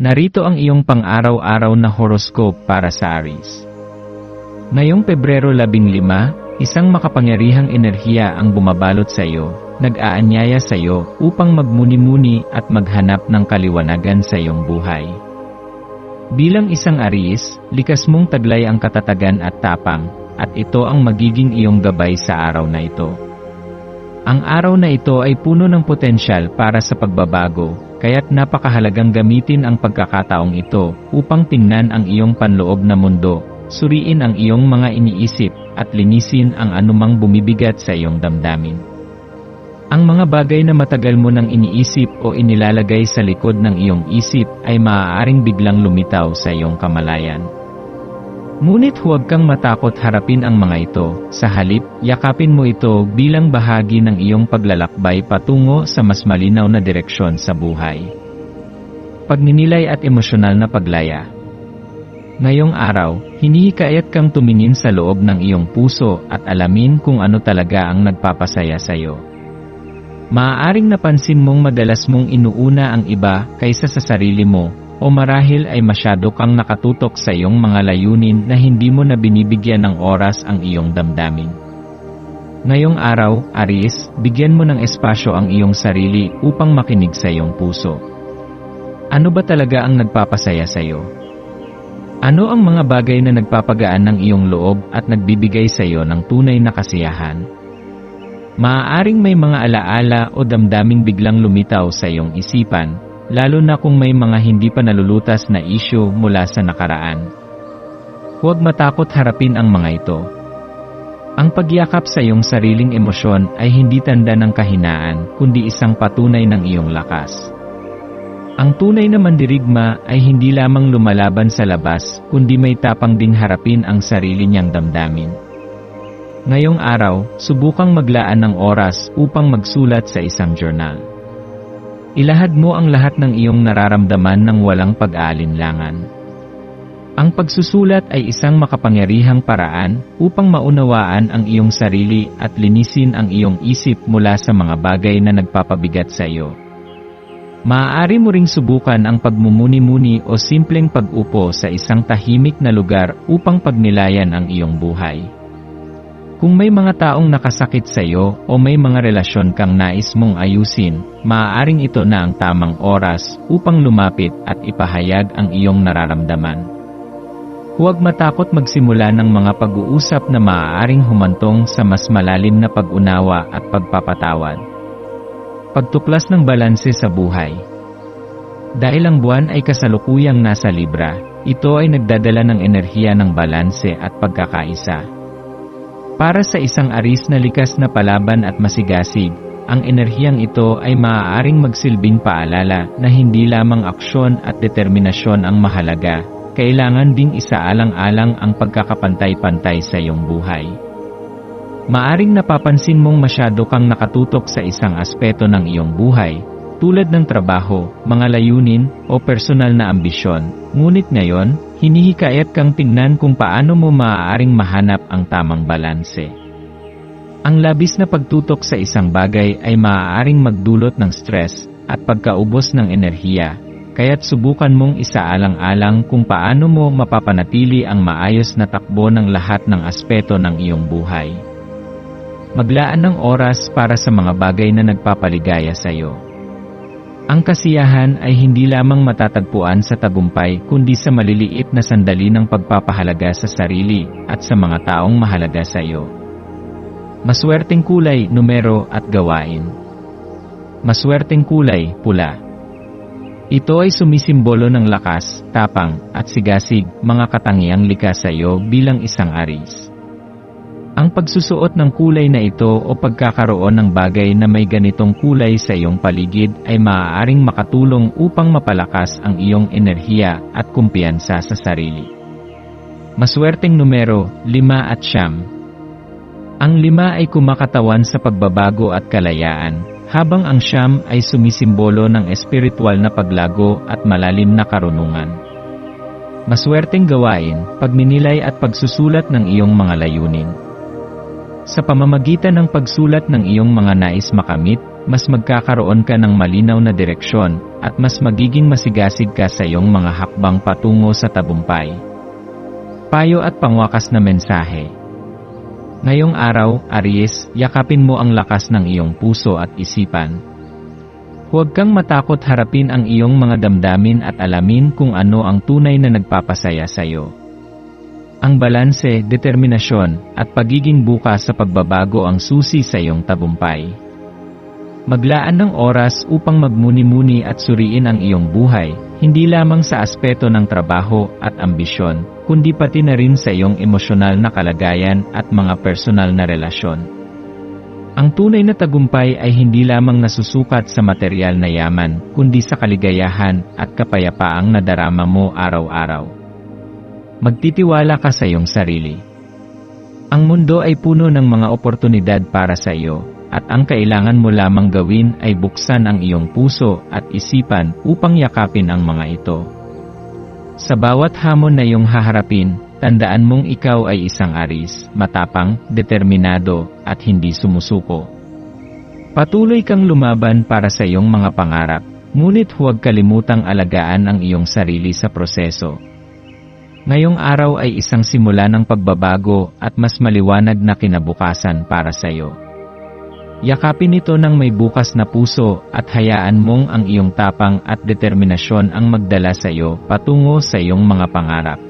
Narito ang iyong pang-araw-araw na horoscope para sa Aries. Ngayong Pebrero 15, isang makapangyarihang enerhiya ang bumabalot sa iyo, nag-aanyaya sa iyo upang magmuni-muni at maghanap ng kaliwanagan sa iyong buhay. Bilang isang Aries, likas mong taglay ang katatagan at tapang, at ito ang magiging iyong gabay sa araw na ito. Ang araw na ito ay puno ng potensyal para sa pagbabago, kaya't napakahalagang gamitin ang pagkakataong ito upang tingnan ang iyong panloob na mundo, suriin ang iyong mga iniisip, at linisin ang anumang bumibigat sa iyong damdamin. Ang mga bagay na matagal mo nang iniisip o inilalagay sa likod ng iyong isip ay maaaring biglang lumitaw sa iyong kamalayan. Ngunit huwag kang matakot harapin ang mga ito, sa halip, yakapin mo ito bilang bahagi ng iyong paglalakbay patungo sa mas malinaw na direksyon sa buhay. Pagninilay at emosyonal na paglaya Ngayong araw, hinihikayat kang tumingin sa loob ng iyong puso at alamin kung ano talaga ang nagpapasaya sa iyo. Maaaring napansin mong madalas mong inuuna ang iba kaysa sa sarili mo o marahil ay masyado kang nakatutok sa iyong mga layunin na hindi mo na binibigyan ng oras ang iyong damdamin. Ngayong araw, Aries, bigyan mo ng espasyo ang iyong sarili upang makinig sa iyong puso. Ano ba talaga ang nagpapasaya sa iyo? Ano ang mga bagay na nagpapagaan ng iyong loob at nagbibigay sa iyo ng tunay na kasiyahan? Maaaring may mga alaala o damdaming biglang lumitaw sa iyong isipan lalo na kung may mga hindi pa nalulutas na isyo mula sa nakaraan. Huwag matakot harapin ang mga ito. Ang pagyakap sa iyong sariling emosyon ay hindi tanda ng kahinaan, kundi isang patunay ng iyong lakas. Ang tunay na mandirigma ay hindi lamang lumalaban sa labas, kundi may tapang ding harapin ang sarili niyang damdamin. Ngayong araw, subukang maglaan ng oras upang magsulat sa isang journal. Ilahad mo ang lahat ng iyong nararamdaman ng walang pag-aalinlangan. Ang pagsusulat ay isang makapangyarihang paraan upang maunawaan ang iyong sarili at linisin ang iyong isip mula sa mga bagay na nagpapabigat sa iyo. Maaari mo ring subukan ang pagmumuni-muni o simpleng pag-upo sa isang tahimik na lugar upang pagnilayan ang iyong buhay. Kung may mga taong nakasakit sa iyo o may mga relasyon kang nais mong ayusin, maaaring ito na ang tamang oras upang lumapit at ipahayag ang iyong nararamdaman. Huwag matakot magsimula ng mga pag-uusap na maaaring humantong sa mas malalim na pag-unawa at pagpapatawad. Pagtuklas ng balanse sa buhay Dahil ang buwan ay kasalukuyang nasa Libra, ito ay nagdadala ng enerhiya ng balanse at pagkakaisa. Para sa isang aris na likas na palaban at masigasig, ang enerhiyang ito ay maaaring magsilbing paalala na hindi lamang aksyon at determinasyon ang mahalaga, kailangan ding isaalang-alang ang pagkakapantay-pantay sa iyong buhay. Maaring napapansin mong masyado kang nakatutok sa isang aspeto ng iyong buhay, tulad ng trabaho, mga layunin, o personal na ambisyon, ngunit ngayon, hinihikayat kang tingnan kung paano mo maaaring mahanap ang tamang balanse. Ang labis na pagtutok sa isang bagay ay maaaring magdulot ng stress at pagkaubos ng enerhiya, kaya't subukan mong isaalang-alang kung paano mo mapapanatili ang maayos na takbo ng lahat ng aspeto ng iyong buhay. Maglaan ng oras para sa mga bagay na nagpapaligaya sa iyo. Ang kasiyahan ay hindi lamang matatagpuan sa tagumpay kundi sa maliliit na sandali ng pagpapahalaga sa sarili at sa mga taong mahalaga sa iyo. Maswerteng kulay, numero at gawain. Maswerteng kulay, pula. Ito ay sumisimbolo ng lakas, tapang, at sigasig, mga katangiang likas sa iyo bilang isang aris. Ang pagsusuot ng kulay na ito o pagkakaroon ng bagay na may ganitong kulay sa iyong paligid ay maaaring makatulong upang mapalakas ang iyong enerhiya at kumpiyansa sa sarili. Maswerteng numero 5 at siyam. Ang lima ay kumakatawan sa pagbabago at kalayaan, habang ang siyam ay sumisimbolo ng espiritual na paglago at malalim na karunungan. Maswerteng gawain, pagninilay at pagsusulat ng iyong mga layunin. Sa pamamagitan ng pagsulat ng iyong mga nais makamit, mas magkakaroon ka ng malinaw na direksyon at mas magiging masigasig ka sa iyong mga hakbang patungo sa tabumpay. Payo at pangwakas na mensahe. Ngayong araw, Aries, yakapin mo ang lakas ng iyong puso at isipan. Huwag kang matakot harapin ang iyong mga damdamin at alamin kung ano ang tunay na nagpapasaya sa iyo. Ang balanse, determinasyon, at pagiging bukas sa pagbabago ang susi sa iyong tabumpay. Maglaan ng oras upang magmuni-muni at suriin ang iyong buhay, hindi lamang sa aspeto ng trabaho at ambisyon, kundi pati na rin sa iyong emosyonal na kalagayan at mga personal na relasyon. Ang tunay na tagumpay ay hindi lamang nasusukat sa material na yaman, kundi sa kaligayahan at kapayapaang nadarama mo araw-araw. Magtitiwala ka sa iyong sarili. Ang mundo ay puno ng mga oportunidad para sa iyo, at ang kailangan mo lamang gawin ay buksan ang iyong puso at isipan upang yakapin ang mga ito. Sa bawat hamon na iyong haharapin, tandaan mong ikaw ay isang aris, matapang, determinado, at hindi sumusuko. Patuloy kang lumaban para sa iyong mga pangarap, ngunit huwag kalimutang alagaan ang iyong sarili sa proseso. Ngayong araw ay isang simula ng pagbabago at mas maliwanag na kinabukasan para sa iyo. Yakapin ito ng may bukas na puso at hayaan mong ang iyong tapang at determinasyon ang magdala sa iyo patungo sa iyong mga pangarap.